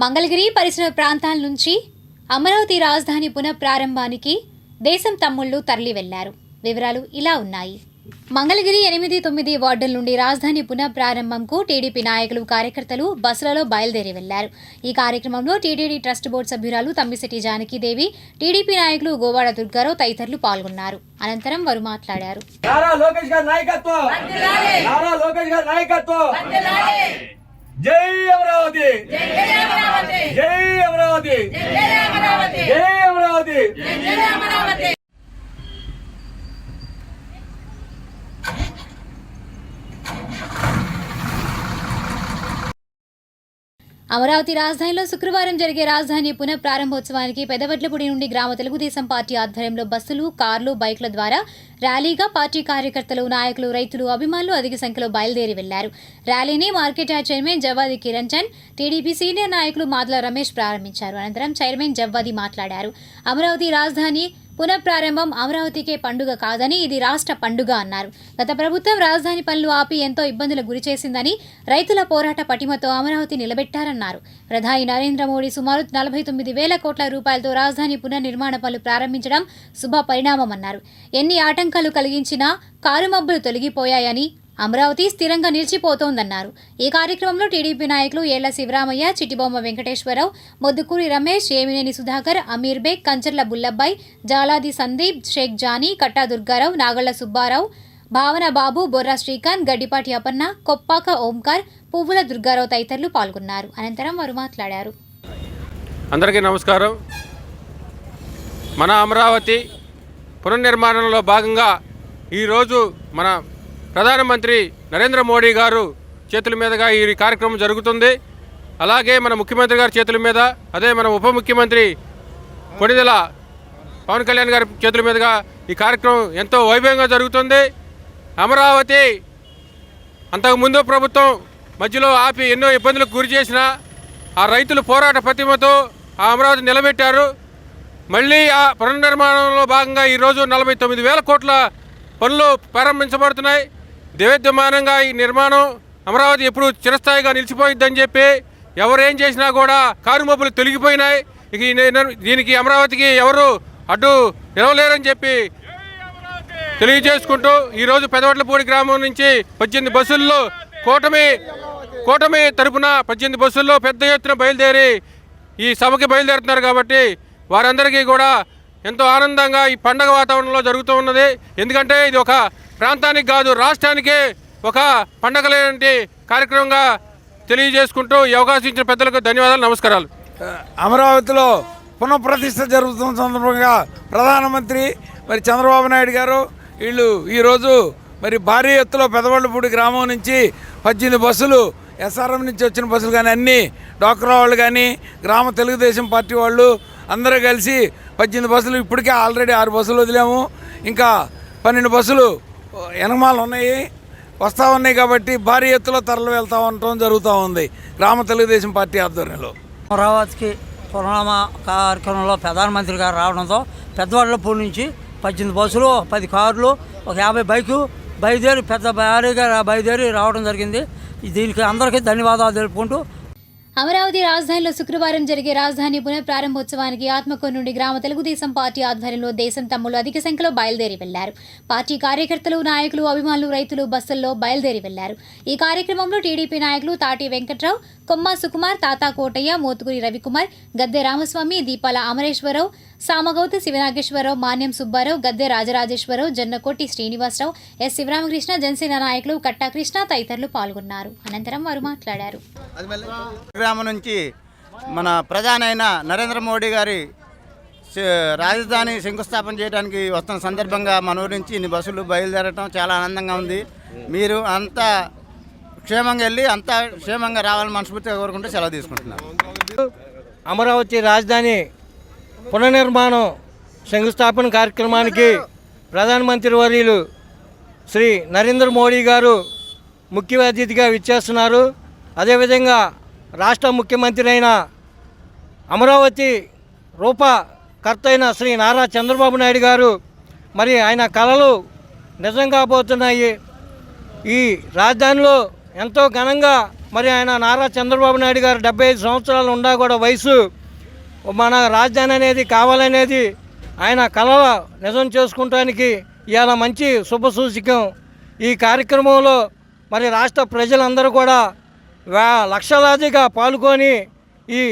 మంగళగిరి పరిసర ప్రాంతాల నుంచి అమరావతి రాజధాని పునఃప్రారంభానికి దేశం తమ్ముళ్ళు తరలి వెళ్ళారు. వివరాలు ఇలా ఉన్నాయి. మంగళగిరి ఎనిమిది తొమ్మిది వార్డుల నుండి రాజధాని పునఃప్రారంభంకు టీడీపీ నాయకులు కార్యకర్తలు బస్సులలో బయలుదేరి వెళ్ళారు. ఈ కార్యక్రమంలో టీటీడీ ట్రస్ట్ బోర్డు సభ్యురాలు తమ్మిశెట్టి జానకీదేవి టీడీపీ నాయకులు గోవాడ దుర్గారావు తదితరులు పాల్గొన్నారు. అనంతరం వారు మాట్లాడారు. నారా లోకేష్ గారి నాయకత్వం! జై అమరావతి. జై అమరావతి. జై అమరావతి. అమరావతి రాజధానిలో శుక్రవారం జరిగే రాజధాని పునః ప్రారంభోత్సవానికి పెదవడ్లపూడి నుండి గ్రామ తెలుగుదేశం పార్టీ ఆధ్వర్యంలో బస్సులు కార్లు బైక్ల ద్వారా ర్యాలీగా పార్టీ కార్యకర్తలు నాయకులు రైతులు అభిమానులు అధిక సంఖ్యలో బయలుదేరి వెళ్ళారు. ర్యాలీని market yard chairman Javvadi Kiran Chand TDP senior నాయకులు మాదల రమేష్ ప్రారంభించారు. అనంతరం చైర్మన్ జవ్వాది మాట్లాడారు. అమరావతి రాజధాని పునఃప్రారంభం అమరావతికే పండుగ కాదని ఇది రాష్ట్ర పండుగ అన్నారు. గత ప్రభుత్వం రాజధాని పనులు ఆపి ఎంతో ఇబ్బందులకు గురిచేసిందని రైతుల పోరాట పటిమతో అమరావతి నిలబెట్టారన్నారు. ప్రధాని నరేంద్ర మోడీ సుమారు నలభై తొమ్మిది వేల కోట్ల రూపాయలతో రాజధాని పునర్నిర్మాణ పనులు ప్రారంభించడం శుభ పరిణామమన్నారు ఎన్ని ఆటంకాలు కలిగించినా కారుమబ్బులు తొలగిపోయాయని అమరావతి స్థిరంగా నిలిచిపోతోందన్నారు. ఈ కార్యక్రమంలో టీడీపీ నాయకులు ఏళ్ళ శివరామయ్య చిట్టిబొమ్మ వెంకటేశ్వరరావు మొద్దుకూరి రమేష్ ఏమినేని సుధాకర్ అమీర్ బేగ్ కంచర్ల బుల్లబ్బాయ్ జాలాది సందీప్ షేక్ జానీ కట్టా దుర్గారావు నాగళ్ళ సుబ్బారావు భావన బాబు బొర్రా శ్రీకాంత్ గడ్డిపాటి అపర్ణ కొప్పాక ఓంకార్ పువ్వుల దుర్గారావు తదితరులు పాల్గొన్నారు. అనంతరం వారు మాట్లాడారు. అందరికీ నమస్కారం. మన అమరావతి పునర్నిర్మాణంలో భాగంగా ఈరోజు మన ప్రధానమంత్రి నరేంద్ర మోడీ గారు చేతుల మీదుగా ఈ కార్యక్రమం జరుగుతుంది. అలాగే మన ముఖ్యమంత్రి గారి చేతుల మీద అదే మన ఉప ముఖ్యమంత్రి కొణిదెల పవన్ కళ్యాణ్ గారి చేతుల మీదుగా ఈ కార్యక్రమం ఎంతో వైభవంగా జరుగుతుంది. అమరావతి అంతకుముందు ప్రభుత్వం మధ్యలో ఆపి ఎన్నో ఇబ్బందులకు గురి చేసిన ఆ రైతులు పోరాట ప్రతిమతో ఆ అమరావతి నిలబెట్టారు. మళ్ళీ ఆ పునర్నిర్మాణంలో భాగంగా ఈరోజు నలభై తొమ్మిది వేల కోట్ల పనులు ప్రారంభించబడుతున్నాయి. దేవద్యమానంగా ఈ నిర్మాణం అమరావతి ఎప్పుడు చిరస్థాయిగా నిలిచిపోయిద్దని చెప్పి ఎవరు ఏం చేసినా కూడా కారు మబ్బులు తొలగిపోయినాయి. ఇక దీనికి అమరావతికి ఎవరు అడ్డు నిలవలేరని చెప్పి తెలియజేసుకుంటూ ఈరోజు పెదవట్లపూడి గ్రామం నుంచి పద్దెనిమిది బస్సుల్లో కూటమి కూటమి తరపున పద్దెనిమిది బస్సుల్లో పెద్ద ఎత్తున బయలుదేరి ఈ సభకి బయలుదేరుతున్నారు కాబట్టి వారందరికీ కూడా ఎంతో ఆనందంగా ఈ పండగ వాతావరణంలో జరుగుతూ ఉన్నది. ఎందుకంటే ఇది ఒక ప్రాంతానికి కాదు రాష్ట్రానికే ఒక పండగ లేనంటి కార్యక్రమంగా తెలియజేసుకుంటూ ఈ అవకాశం ఇచ్చిన పెద్దలకు ధన్యవాదాలు నమస్కారాలు. అమరావతిలో పునఃప్రతిష్ఠ జరుగుతున్న సందర్భంగా ప్రధానమంత్రి మరి చంద్రబాబు నాయుడు గారు వీళ్ళు ఈరోజు మరి భారీ ఎత్తులో పెదవళ్ళపూడి గ్రామం నుంచి పద్దెనిమిది బస్సులు ఎస్ఆర్ఎం నుంచి వచ్చిన బస్సులు కానీ అన్నీ డోక్రా వాళ్ళు కానీ గ్రామ తెలుగుదేశం పార్టీ వాళ్ళు అందరూ కలిసి పద్దెనిమిది బస్సులు ఇప్పటికే ఆల్రెడీ ఆరు బస్సులు వదిలాము. ఇంకా పన్నెండు బస్సులు ఎనమాలు ఉన్నాయి వస్తూ ఉన్నాయి కాబట్టి భారీ ఎత్తులో తరలి వెళ్తూ ఉండటం జరుగుతూ ఉంది. గ్రామ తెలుగుదేశం పార్టీ ఆధ్వర్యంలో. అమరావతికి పునరామ కార్యక్రమంలో ప్రధానమంత్రి గారు రావడంతో పెద్దవాళ్ళపూడి నుంచి పద్దెనిమిది బస్సులు పది కార్లు ఒక యాభై బైకు బయలుదేరి పెద్ద భారీగా బయలుదేరి రావడం జరిగింది. దీనికి అందరికీ ధన్యవాదాలు తెలుపుకుంటూ అమరావతి రాజధానిలో శుక్రవారం జరిగే రాజధాని పునఃప్రారంభోత్సవానికి ఆత్మకూరు నుండి గ్రామ తెలుగుదేశం పార్టీ ఆధ్వర్యంలో దేశం తమ్ముళ్ళు అధిక సంఖ్యలో బయలుదేరి వెళ్ళారు. పార్టీ కార్యకర్తలు నాయకులు అభిమానులు రైతులు బస్సుల్లో బయలుదేరి వెళ్ళారు. ఈ కార్యక్రమంలో టీడీపీ నాయకులు తాటి వెంకట్రావు కొమ్మ సుకుమార్ తాతా కోటయ్య మోతుగురి రవికుమార్ గద్దె రామస్వామి దీపాల అమరేశ్వరరావు సామగౌతి శివనాగేశ్వరరావు మాన్యం సుబ్బారావు గద్దె రాజరాజేశ్వరరావు జన్నకోటి శ్రీనివాసరావు ఎస్ శివరామకృష్ణ జనసేన నాయకులు కట్టాకృష్ణ తదితరులు పాల్గొన్నారు. అనంతరం వారు మాట్లాడారు. గ్రామం నుంచి మన ప్రధానైన నరేంద్ర మోడీ గారి రాజధాని శంకుస్థాపన చేయడానికి వస్తున్న సందర్భంగా మన ఊరి నుంచి ఇన్ని బస్సులు బయలుదేరటం చాలా ఆనందంగా ఉంది. మీరు అంతా క్షేమంగా వెళ్ళి అంతా క్షేమంగా రావాలని మనస్ఫూర్తిగా కోరుకుంటూ సెలవు తీసుకుంటున్నాను. అమరావతి రాజధాని పునర్నిర్మాణం శంకుస్థాపన కార్యక్రమానికి ప్రధానమంత్రి వర్యులు శ్రీ నరేంద్ర మోడీ గారు ముఖ్య అతిథిగా విచ్చేస్తున్నారు. అదేవిధంగా రాష్ట్ర ముఖ్యమంత్రి అయిన అమరావతి రూపకర్త అయిన శ్రీ నారా చంద్రబాబు నాయుడు గారు మరి ఆయన కళలు నిజం కాబోతున్నాయి ఈ రాజధానిలో ఎంతో ఘనంగా మరి ఆయన నారా చంద్రబాబు నాయుడు గారు డెబ్బై ఐదు సంవత్సరాలు ఉండా కూడా వయసు మన రాజధాని అనేది కావాలనేది ఆయన కళ నిజం చేసుకుంటానికి ఇవాళ మంచి శుభసూచకం ఈ కార్యక్రమంలో మరి రాష్ట్ర ప్రజలందరూ కూడా లక్షలాదిగా పాల్గొని ఈ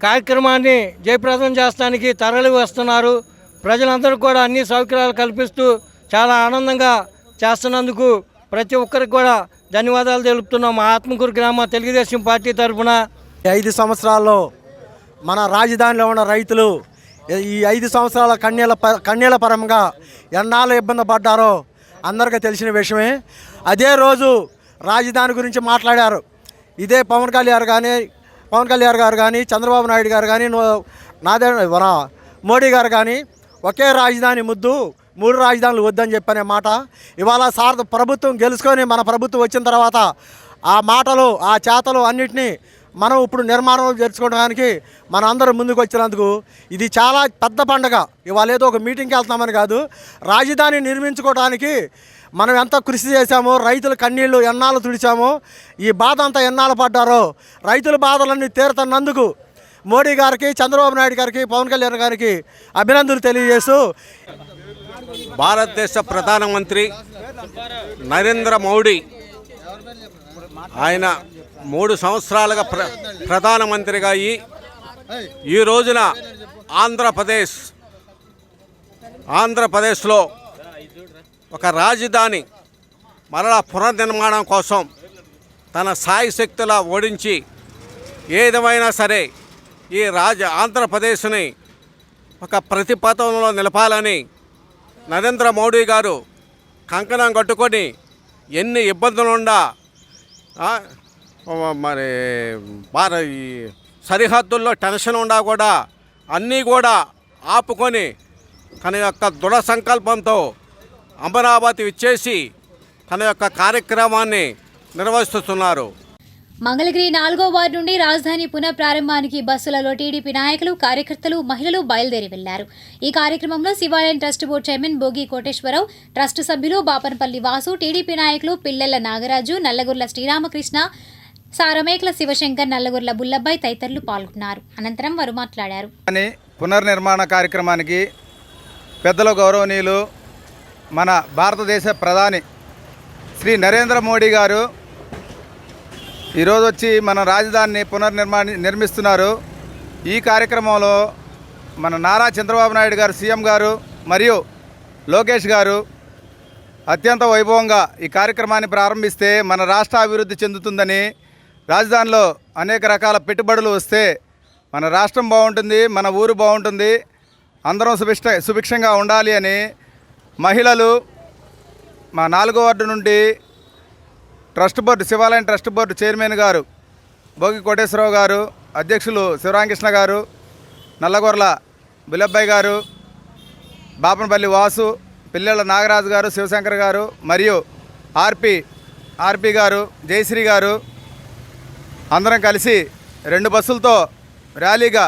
కార్యక్రమాన్ని జయప్రదం చేస్తానికి తరలి వస్తున్నారు. ప్రజలందరూ కూడా అన్ని సౌకర్యాలు కల్పిస్తూ చాలా ఆనందంగా చేస్తున్నందుకు ప్రతి ఒక్కరికి కూడా ధన్యవాదాలు తెలుపుతున్నాం. మా ఆత్మకూరు గ్రామ తెలుగుదేశం పార్టీ తరఫున. ఐదు సంవత్సరాల్లో మన రాజధానిలో ఉన్న రైతులు ఈ ఐదు సంవత్సరాల కన్యల ప- కన్యల పరంగా ఎన్నాళ్ళు ఇబ్బంది పడ్డారో అందరికీ తెలిసిన విషయమే. అదే రోజు రాజధాని గురించి మాట్లాడారు. ఇదే పవన్ కళ్యాణ్ కానీ పవన్ కళ్యాణ్ గారు కానీ చంద్రబాబు నాయుడు గారు కానీ నాదే మోడీ గారు కానీ ఒకే రాజధాని ముద్దు మూడు రాజధానులు వద్దని చెప్పనే మాట. ఇవాళ సార్ ప్రభుత్వం గెలుచుకొని మన ప్రభుత్వం వచ్చిన తర్వాత ఆ మాటలు ఆ చేతలు అన్నిటినీ మనం ఇప్పుడు నిర్మాణం జరుపుకోవడానికి మనందరం ముందుకు వచ్చినందుకు ఇది చాలా పెద్ద పండగ. ఇవాళ ఏదో ఒక మీటింగ్కి వెళ్తామని కాదు. రాజధాని నిర్మించుకోవడానికి మనం ఎంత కృషి చేశామో రైతుల కన్నీళ్ళు ఎన్నాళ్ళు తుడిచామో ఈ బాధ అంతా ఎన్నాళ్ళు పడ్డారో రైతుల బాధలన్నీ తీరుతున్నందుకు మోడీ గారికి చంద్రబాబు నాయుడు గారికి పవన్ కళ్యాణ్ గారికి అభినందనలు తెలియజేస్తూ భారతదేశ ప్రధానమంత్రి నరేంద్ర మోడీ ఆయన మూడు సంవత్సరాలుగా ప్ర ప్రధానమంత్రిగా అయ్యి ఈ రోజున ఆంధ్రప్రదేశ్ ఆంధ్రప్రదేశ్లో ఒక రాజధాని మరలా పునర్నిర్మాణం కోసం తన సాయి శక్తుల ఓడించి ఏదేమైనా సరే ఈ రాజ ఆంధ్రప్రదేశ్ని ఒక ప్రతిపథంలో నిలపాలని నరేంద్ర మోడీ గారు కంకణం కట్టుకొని ఎన్ని ఇబ్బందులుండా మరి సరిహద్దుల్లో టెన్షన్ ఉండా కూడా అన్నీ కూడా ఆపుకొని తన యొక్క దృఢ సంకల్పంతో అమరావతి ఇచ్చేసి తన యొక్క కార్యక్రమాన్ని నిర్వహిస్తున్నారు. మంగళగిరి నాలుగో వార్డు నుండి రాజధాని పునః ప్రారంభానికి బస్సులలో టీడీపీ నాయకులు కార్యకర్తలు మహిళలు బయలుదేరి వెళ్ళారు. ఈ కార్యక్రమంలో Sivalayam trust board chairman Bhogi Koteswararao trust సభ్యులు బాపనపల్లి వాసు టీడీపీ నాయకులు పిల్లెల నాగరాజు నల్లగుర్ల శ్రీరామకృష్ణ సారమేకల శివశంకర్ నల్లగుర్ల బుల్లబ్బాయి తదితరులు పాల్గొన్నారు. అనంతరం వారు మాట్లాడారు. పునర్నిర్మాణ కార్యక్రమానికి పెద్దల గౌరవనీయులు మన భారతదేశ ప్రధాని శ్రీ నరేంద్ర మోడీ గారు ఈరోజు వచ్చి మన రాజధానిని పునర్నిర్మాణ నిర్మిస్తున్నారు. ఈ కార్యక్రమంలో మన నారా చంద్రబాబు నాయుడు గారు సీఎం గారు మరియు లోకేష్ గారు అత్యంత వైభవంగా ఈ కార్యక్రమాన్ని ప్రారంభిస్తే మన రాష్ట్ర అభివృద్ధి చెందుతుందని రాజధానిలో అనేక రకాల పెట్టుబడులు వస్తే మన రాష్ట్రం బాగుంటుంది మన ఊరు బాగుంటుంది అందరం సుభిక్ష సుభిక్షంగా ఉండాలి అని మహిళలు మా నాలుగో వార్డు నుండి trust board Sivalayam trust board chairman గారు భోగి కోటేశ్వరరావు గారు అధ్యక్షులు శివరామకృష్ణ గారు నల్లగొర్ల బిలబ్బాయి గారు బాపనపల్లి వాసు పిల్లల నాగరాజు గారు శివశంకర్ గారు మరియు ఆర్పి ఆర్పి గారు జయశ్రీ గారు అందరం కలిసి రెండు బస్సులతో ర్యాలీగా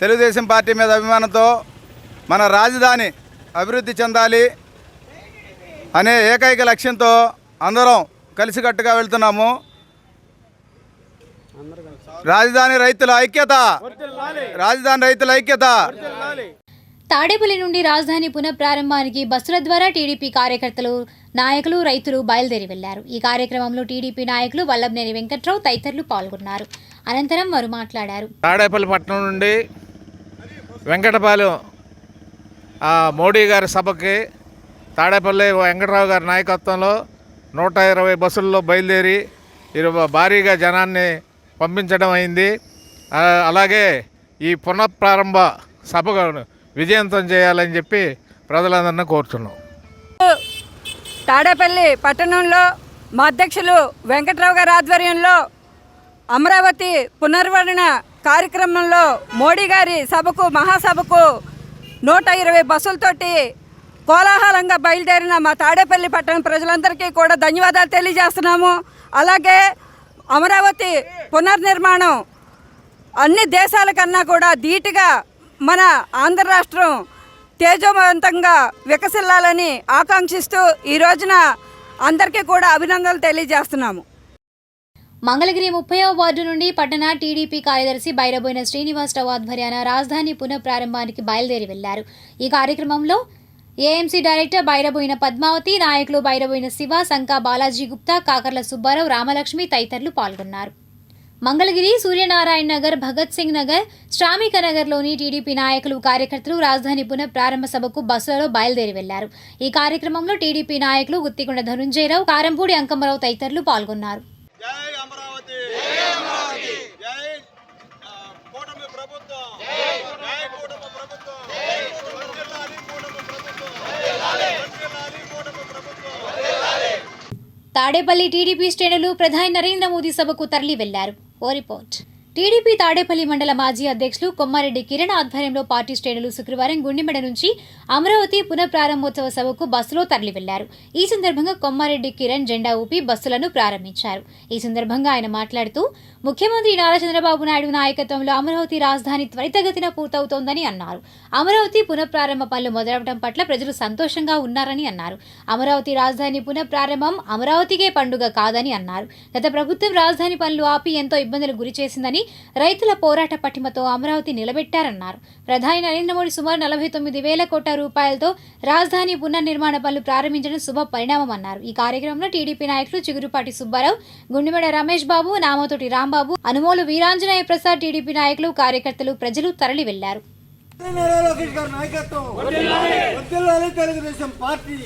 తెలుగుదేశం పార్టీ మీద అభిమానంతో మన రాజధాని అభివృద్ధి చెందాలి అనే ఏకైక లక్ష్యంతో అందరం కలిసికట్టుగా వెళ్తున్నాము. రాజధాని రైతుల ఐక్యత. రాజధాని రైతుల ఐక్యత. తాడేపల్లి నుండి రాజధాని పునః ప్రారంభానికి బస్సుల ద్వారా టీడీపీ కార్యకర్తలు నాయకులు రైతులు బయలుదేరి వెళ్ళారు. ఈ కార్యక్రమంలో టీడీపీ నాయకులు వల్లభనేని వెంకట్రావు తదితరులు పాల్గొన్నారు. అనంతరం వారు మాట్లాడారు. తాడేపల్లి పట్టణం నుండి వెంకటపాలెం మోడీ గారి సభకి తాడేపల్లి వెంకటరావు గారి నాయకత్వంలో నూట ఇరవై బస్సుల్లో బయలుదేరి ఇరవై భారీగా జనాన్ని పంపించడం అయింది. అలాగే ఈ పునఃప్రారంభ సభను విజయవంతం చేయాలని చెప్పి ప్రజలందరినీ కోరుతున్నాం తాడేపల్లి పట్టణంలో మా అధ్యక్షులు వెంకట్రావు గారి ఆధ్వర్యంలో అమరావతి పునర్వరణ కార్యక్రమంలో మోడీ గారి సభకు మహాసభకు నూట ఇరవై బస్సులతోటి కోలాహలంగా బయలుదేరిన మా తాడేపల్లి పట్టణం ప్రజలందరికీ కూడా ధన్యవాదాలు తెలియజేస్తున్నాము. అలాగే అమరావతి పునర్నిర్మాణం అన్ని దేశాల కన్నా కూడా ధీటుగా మన ఆంధ్ర రాష్ట్రం తేజవంతంగా వికసిల్లాలని ఆకాంక్షిస్తూ ఈ రోజున అందరికీ కూడా అభినందనలు తెలియజేస్తున్నాము. మంగళగిరి ముప్పైవ వార్డు నుండి పట్టణ టీడీపీ కార్యదర్శి బైరబోయిన శ్రీనివాసరావు ఆధ్వర్యాన రాజధాని పునఃప్రారంభానికి బయలుదేరి వెళ్ళారు. ఈ కార్యక్రమంలో ఏఎంసీ డైరెక్టర్ బైరబోయిన పద్మావతి నాయకులు బైరబోయిన శివ శంకా బాలాజీ గుప్తా కాకర్ల సుబ్బారావు రామలక్ష్మి తదితరులు పాల్గొన్నారు. మంగళగిరి సూర్యనారాయణ నగర్ భగత్ సింగ్ నగర్ శ్రామిక నగర్లోని టీడీపీ నాయకులు కార్యకర్తలు రాజధాని పునఃప్రారంభ సభకు బస్సులలో బయలుదేరి వెళ్ళారు. ఈ కార్యక్రమంలో టీడీపీ నాయకులు గుత్తికొండ ధనుంజయరావు కారంపూడి అంకమ్మరావు తదితరులు పాల్గొన్నారు. తాడేపల్లి టీడీపీ శ్రేణులు ప్రధాని నరేంద్ర మోదీ సభకు తరలి వెళ్ళారు ఓ రిపోర్ట్. టీడీపీ తాడేపల్లి మండల మాజీ అధ్యక్షులు కొమ్మారెడ్డి కిరణ్ ఆధ్వర్యంలో పార్టీ శ్రేణులు శుక్రవారం గుండెమెడ నుంచి అమరావతి పునఃప్రారంభోత్సవ సభకు బస్సులో తరలి వెళ్ళారు ఈ సందర్భంగా కొమ్మారెడ్డి కిరణ్ జెండా ఊపి బస్సులను ప్రారంభించారు. ఈ సందర్భంగా ఆయన మాట్లాడుతూ ముఖ్యమంత్రి నారా చంద్రబాబు నాయుడు నాయకత్వంలో అమరావతి రాజధాని త్వరితగతిన పూర్తవుతోందని అన్నారు. అమరావతి పునఃప్రారంభ పనులు మొదలవడం పట్ల ప్రజలు సంతోషంగా ఉన్నారని అన్నారు. అమరావతి రాజధాని పునఃప్రారంభం అమరావతికే పండుగ కాదని అన్నారు. గత ప్రభుత్వం రాజధాని పనులు ఆపి ఎంతో ఇబ్బందులు గురి చేసిందని రైతుల పోరాట పటిమతో అమరావతి నిలబెట్టారన్నారు. ప్రధాని నరేంద్ర మోడీ సుమారు నలభై తొమ్మిది వేల కోట్ల రూపాయలతో రాజధాని పునర్నిర్మాణ పనులు ప్రారంభించడం శుభ పరిణామమన్నారు ఈ కార్యక్రమంలో టీడీపీ నాయకులు చిగురుపాటి సుబ్బారావు గుండెమెడ రమేష్ బాబు నామతోటి రాంబాబు అనుమోలు వీరాంజనేయ ప్రసాద్ టీడీపీ నాయకులు కార్యకర్తలు ప్రజలు తరలి వెళ్ళారు లోకేష్ గారి నాయకత్వం వద్దిల్లాలి తెలుగుదేశం పార్టీ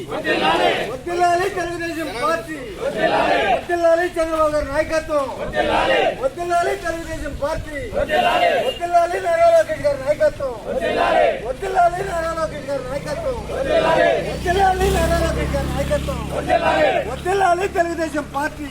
వద్దిల్లాలి తెలుగుదేశం పార్టీ వద్దిల్లాలి చంద్రబాబు గారి నాయకత్వం వద్దిల్లాలి తెలుగుదేశం పార్టీ వద్దిల్లాలి నారా లోకేష్ గారి నాయకత్వం వద్దిల్లాలి నారా లోకేష్ గారి నాయకత్వం వద్దిల్లాలి నారా లోకేష్ గారి నాయకత్వం వద్దిల్లాలి తెలుగుదేశం పార్టీ